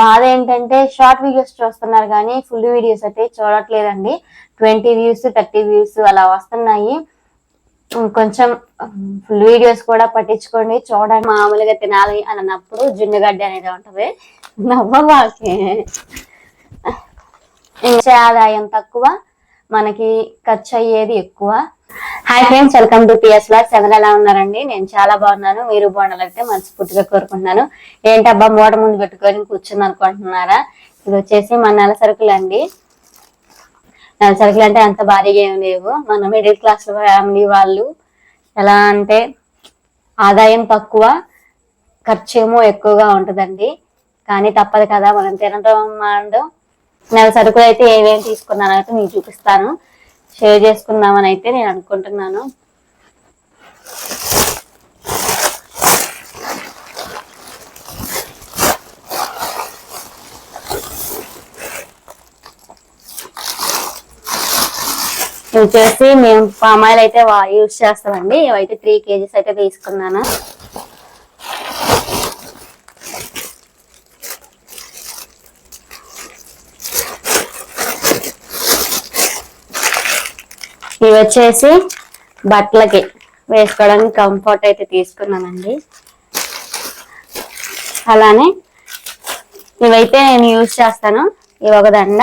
బాధ ఏంటంటే short videos చూస్తున్నారు కానీ ఫుల్ వీడియోస్ అయితే చూడట్లేదండి. ట్వంటీ వ్యూస్ థర్టీ వ్యూస్ అలా వస్తున్నాయి. కొంచెం ఫుల్ వీడియోస్ కూడా పట్టించుకోండి. చూడండి మామూలుగా తినాలి అని అన్నప్పుడు జున్నుగడ్డ అనేది ఉంటుంది. నవ్వబాకే ఇంకా ఆదాయం తక్కువ. మనకి ఖర్చు అయ్యేది ఎక్కువ hi friends welcome to PS Lux ఎవరు ఎలా ఉన్నారండి? నేను చాలా బాగున్నాను. మీరు బాగుండాలంటే మనస్ఫూర్తిగా కోరుకుంటున్నాను. ఏంటబ్బా మూట ముందు పెట్టుకొని కూర్చుని అనుకుంటున్నారా? ఇది వచ్చేసి మన నెల సరుకులు అండి. నెల సరుకులు అంటే అంత భారీగా ఏం లేవు. మన మిడిల్ క్లాస్ ఫ్యామిలీ వాళ్ళు ఎలా అంటే ఆదాయం తక్కువ ఖర్చు ఏమో ఎక్కువగా ఉంటుందండి. కానీ తప్పదు కదా మనం తినడం మానడం నేను సరుకులు అయితే ఏమేమి తీసుకున్నాను అయితే మీకు చూపిస్తాను. షేర్ చేసుకుందామని అయితే నేను అనుకుంటున్నాను. ఇవి వచ్చేసి మేము పామాయిల్ అయితే యూజ్ చేస్తామండి. ఇవైతే త్రీ కేజీస్ అయితే తీసుకున్నాను. ఇవి వచ్చేసి బట్టలకి వేసుకోవడానికి కంఫర్ట్ అయితే తీసుకున్నానండి. అలానే ఇవైతే నేను యూజ్ చేస్తాను. ఇవి ఒక దండ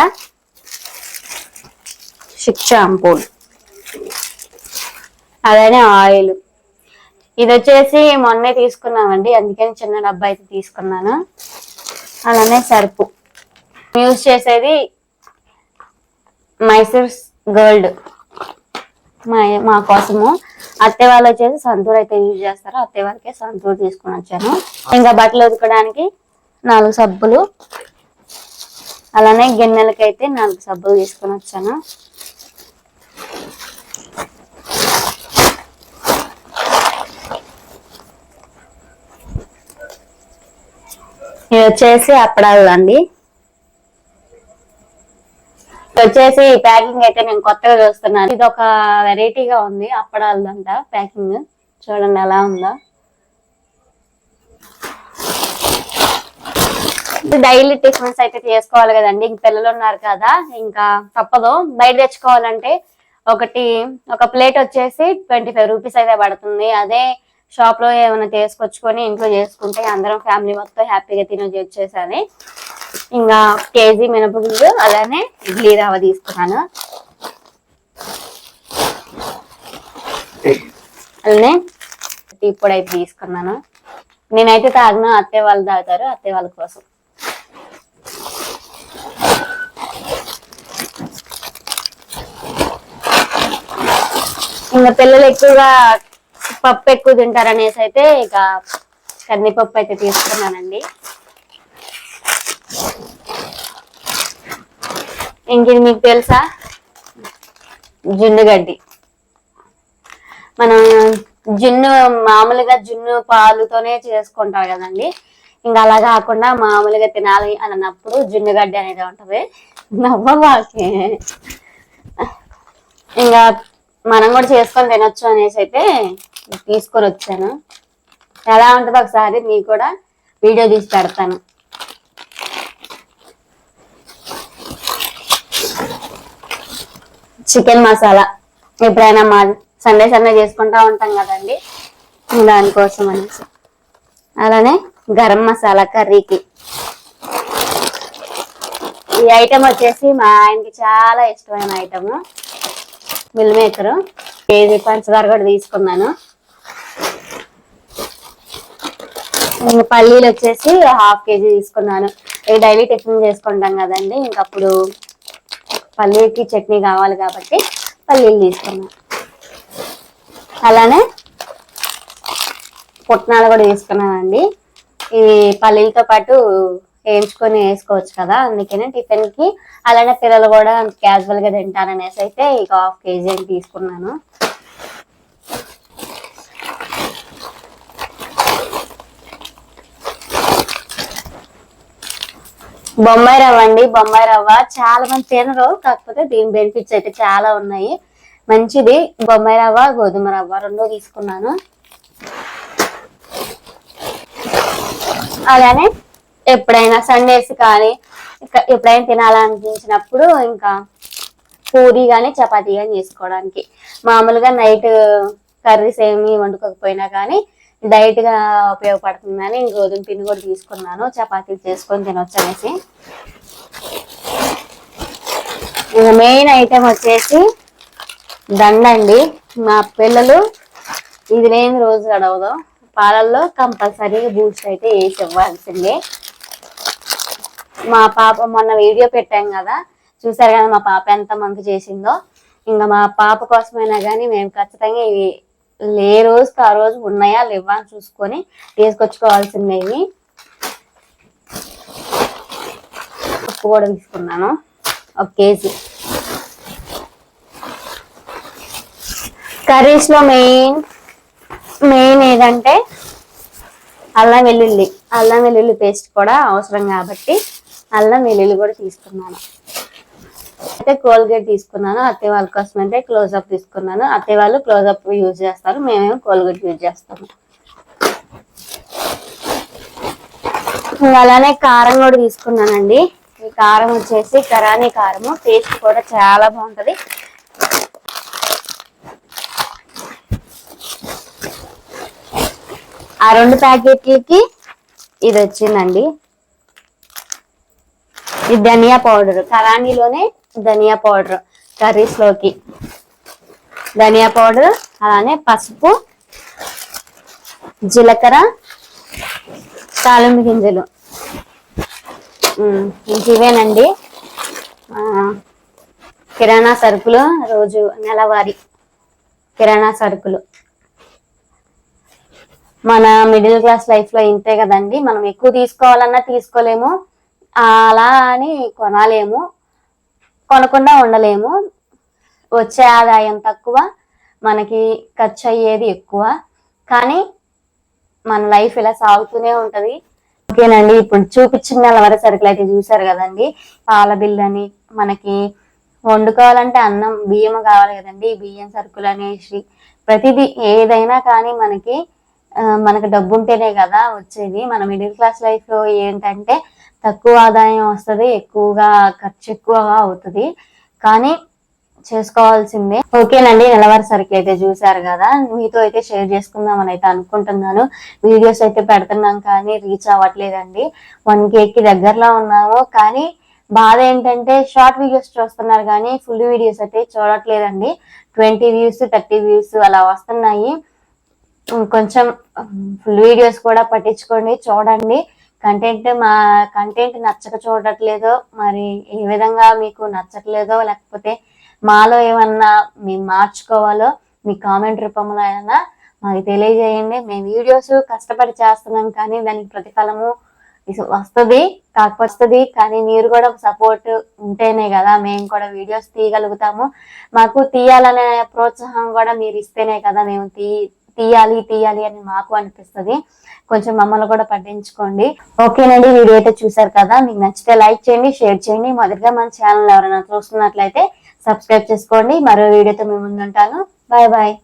షిక్ షాంపూలు. అలానే ఆయిల్. ఇది వచ్చేసి మొన్నే తీసుకున్నామండి. అందుకని చిన్న డబ్బా అయితే తీసుకున్నాను. అలానే సరుపు యూజ్ చేసేది మైసూర్ గోల్డ్. మా మా కోసము. అత్తే వాళ్ళు వచ్చేసి సంతూర్ అయితే యూజ్ చేస్తారు అత్తే వాళ్ళకే సంతూర్ తీసుకుని వచ్చాను. ఇంకా బట్టలు ఉతకడానికి నాలుగు సబ్బులు. అలానే గిన్నెలకి అయితే నాలుగు సబ్బులు తీసుకుని వచ్చాను. ఇవి వచ్చేసి అప్పడాలు అండి. వచ్చేసి ప్యాకింగ్ అయితే నేను కొత్తగా చూస్తున్నాను. ఇది ఒక వెరైటీగా ఉంది అప్పడాలదంట ప్యాకింగ్. చూడండి ఎలా ఉందో. డైలీ టిఫిన్స్ అయితే చేసుకోవాలి కదండి. ఇంక పిల్లలు ఉన్నారు కదా ఇంకా తప్పదు. బయట తెచ్చుకోవాలంటే ఒకటి ఒక ప్లేట్ వచ్చేసి ట్వంటీ ఫైవ్ రూపీస్ అయితే పడుతుంది. అదే షాప్లో ఏమైనా తీసుకొచ్చుకొని ఇంట్లో చేసుకుంటే అందరం ఫ్యామిలీ మొత్తం హ్యాపీగా తినొచ్చి వచ్చేసని ఇంకా కేజీ మినపగుళ్ళు అలానే ఇడ్లీ రవ్వ తీసుకున్నాను. అలానే టీ పొడి అయితే తీసుకున్నాను. నేనైతే తాగను అత్తయ్య వాళ్ళు తాగుతారు అత్తయ్య వాళ్ళ కోసం. ఇంకా పిల్లలు ఎక్కువగా పప్పు ఎక్కువ తింటారు అనేసి అయితే ఇక కందిపప్పు అయితే తీసుకున్నానండి. ఇంక మీకు తెలుసా? జున్నుగడ్డి మనం జున్ను మామూలుగా జున్ను పాలుతోనే చేసుకుంటారు కదండి. ఇంకా అలా కాకుండా మామూలుగా తినాలి అని అన్నప్పుడు జున్ను గడ్డి అనేది ఉంటుంది. నవ్వబాకే ఇంకా మనం కూడా చేసుకొని తినొచ్చు అనేసి అయితే తీసుకొని వచ్చాను. ఎలా ఉంటుందో ఒకసారి మీకు కూడా వీడియో తీసి పెడతాను. చికెన్ మసాలా. ఎప్పుడైనా మా సండే సండే చేసుకుంటా ఉంటాం కదండి. దానికోసం అనేసి. అలానే గరం మసాలా కర్రీకి. ఈ ఐటమ్ వచ్చేసి మా ఆయనకి చాలా ఇష్టమైన ఐటమ్. Meal maker. కేజీ పంచదార కూడా తీసుకున్నాను. పల్లీలు వచ్చేసి హాఫ్ కేజీ తీసుకున్నాను. ఇవి డైలీ టిఫిన్ చేసుకుంటాం కదండి. ఇంకప్పుడు పల్లీకి చట్నీ కావాలి కాబట్టి పల్లీలు తీసుకున్నాను అలానే పుట్నాలు కూడా తీసుకున్నానండి. ఇవి పల్లీలతో పాటు వేయించుకొని వేసుకోవచ్చు కదా అందుకనే టిఫిన్కి అలానే పిల్లలు కూడా క్యాజువల్గా తింటారనేసి అయితే ఇక హాఫ్ కేజీ అని తీసుకున్నాను. బొమ్మాయి రవ్వ అండి బొమ్మాయి రవ్వ. చాలా మంది తినరు కాకపోతే దీని బెనిఫిట్స్ అయితే చాలా ఉన్నాయి. మంచిది బొమ్మాయి రవ్వ గోధుమ రవ్వ రెండు తీసుకున్నాను. అలానే ఎప్పుడైనా సండేస్ కానీ ఇంకా ఎప్పుడైనా తినాలనిపించినప్పుడు ఇంకా పూరి కానీ చపాతీ కానీ చేసుకోవడానికి. మామూలుగా నైట్ కర్రీస్ ఏమి వండుకోకపోయినా కానీ డైట్గా ఉపయోగపడుతుందని గోధుమ పిండి కూడా తీసుకున్నాను. చపాతీలు చేసుకొని తినొచ్చు అనేసి ఇక మెయిన్ ఐటెం వచ్చేసి దండండి. మా పిల్లలు ఇది లేని రోజు గడవదు. పాలల్లో కంపల్సరీగా బూస్ట్ అయితే వేసి ఇవ్వాల్సిందే. మా పాప మొన్న వీడియో పెట్టాం కదా. చూసారు కదా మా పాప ఎంత మంచి చేసిందో. ఇంకా మా పాప కోసమైనా కానీ మేము ఖచ్చితంగా ఇవి ఏ రోజుకి ఆ రోజు ఉన్నాయా లేవా అని చూసుకొని తీసుకొచ్చుకోవాల్సినవి. ఉప్పు కూడా తీసుకున్నాను. ఒక కేజీ. కర్రీస్లో మెయిన్ మెయిన్ ఏదంటే అల్లం వెల్లుల్లి. అల్లం వెల్లుల్లి పేస్ట్ కూడా అవసరం కాబట్టి అల్లం వెల్లుల్లి కూడా తీసుకున్నాను. అయితే కోల్గేట్ తీసుకున్నాను అత్తయ్య వాళ్ళ కోసం అయితే క్లోజ్అప్ తీసుకున్నాను. అత్తయ్య వాళ్ళు క్లోజ్అప్ యూజ్ చేస్తారు మేమేమో కోల్గేట్ యూజ్ చేస్తాము. అలానే కారం కూడా తీసుకున్నానండి. ఈ కారం వచ్చేసి కరానీ కారము టేస్ట్ కూడా చాలా బాగుంటది. ఆ రెండు ప్యాకెట్లకి ఇది వచ్చిందండి. ఇది ధనియా పౌడర్. కరానీలోనే ధనియా పౌడర్ కర్రీస్లోకి ధనియా పౌడర్ అలానే పసుపు జీలకర్ర తాలింపు గింజలు. ఇవేనండి. కిరాణా సరుకులు రోజు నెలవారీ కిరాణా సరుకులు. మన మిడిల్ క్లాస్ లైఫ్లో ఇంతే కదండి. మనం ఎక్కువ తీసుకోవాలన్నా తీసుకోలేము. అలా అని కొనాలేము. కొనకుండా ఉండలేము. వచ్చే ఆదాయం తక్కువ మనకి ఖర్చు అయ్యేది ఎక్కువ. కానీ మన లైఫ్ ఇలా సాగుతూనే ఉంటుంది. ఓకేనండి ఇప్పుడు చూపించిన నెలవర సరుకులు అయితే చూసారు కదండి. పాల బిల్లు అని మనకి వండుకోవాలంటే అన్నం బియ్యం కావాలి కదండి. బియ్యం సరుకులు అనేసి ప్రతిదీ ఏదైనా కానీ మనకి మనకు డబ్బు ఉంటేనే కదా వచ్చేది. మన మిడిల్ క్లాస్ లైఫ్లో ఏంటంటే తక్కువ ఆదాయం వస్తుంది ఎక్కువగా ఖర్చు ఎక్కువగా అవుతుంది. కానీ చేసుకోవాల్సిందే. ఓకేనండి నెలవారి సరుకులు అయితే చూసారు కదా. మీతో అయితే షేర్ చేసుకుందామని అయితే అనుకుంటున్నాను. వీడియోస్ అయితే పెడుతున్నాం కానీ రీచ్ అవ్వట్లేదండి. వన్కి దగ్గరలో ఉన్నాము. కానీ బాధ ఏంటంటే షార్ట్ వీడియోస్ చూస్తున్నారు కానీ ఫుల్ వీడియోస్ అయితే చూడట్లేదండి. ట్వంటీ వ్యూస్ థర్టీ వ్యూస్ అలా వస్తున్నాయి. కొంచెం ఫుల్ వీడియోస్ కూడా పట్టించుకోండి చూడండి. కంటెంట్ మా కంటెంట్ నచ్చక చూడట్లేదో మరి ఏ విధంగా మీకు నచ్చట్లేదో లేకపోతే మాలో ఏమన్నా మేము మార్చుకోవాలో మీ కామెంట్ రూపంలో అయినా మాకు తెలియజేయండి. మేము వీడియోస్ కష్టపడి చేస్తున్నాం కానీ దానికి ప్రతిఫలము వస్తుంది కాకపోతుంది కానీ మీరు కూడా సపోర్ట్ ఉంటేనే కదా మేము కూడా వీడియోస్ తీయగలుగుతాము. మాకు తీయాలనే ప్రోత్సాహం కూడా మీరు ఇస్తేనే కదా మేము తీ తీయాలి తీయాలి అని మాకు అనిపిస్తది. కొంచెం మమ్మల్ని కూడా పట్టించుకోండి. ఓకేనండి వీడియో అయితే చూసారు కదా? మీకు నచ్చితే లైక్ చేయండి షేర్ చేయండి. మొదటిగా మన ఛానల్ ఎవరైనా చూస్తున్నట్లయితే సబ్స్క్రైబ్ చేసుకోండి. మరో వీడియోతో మేము ముందుంటాను. Bye bye.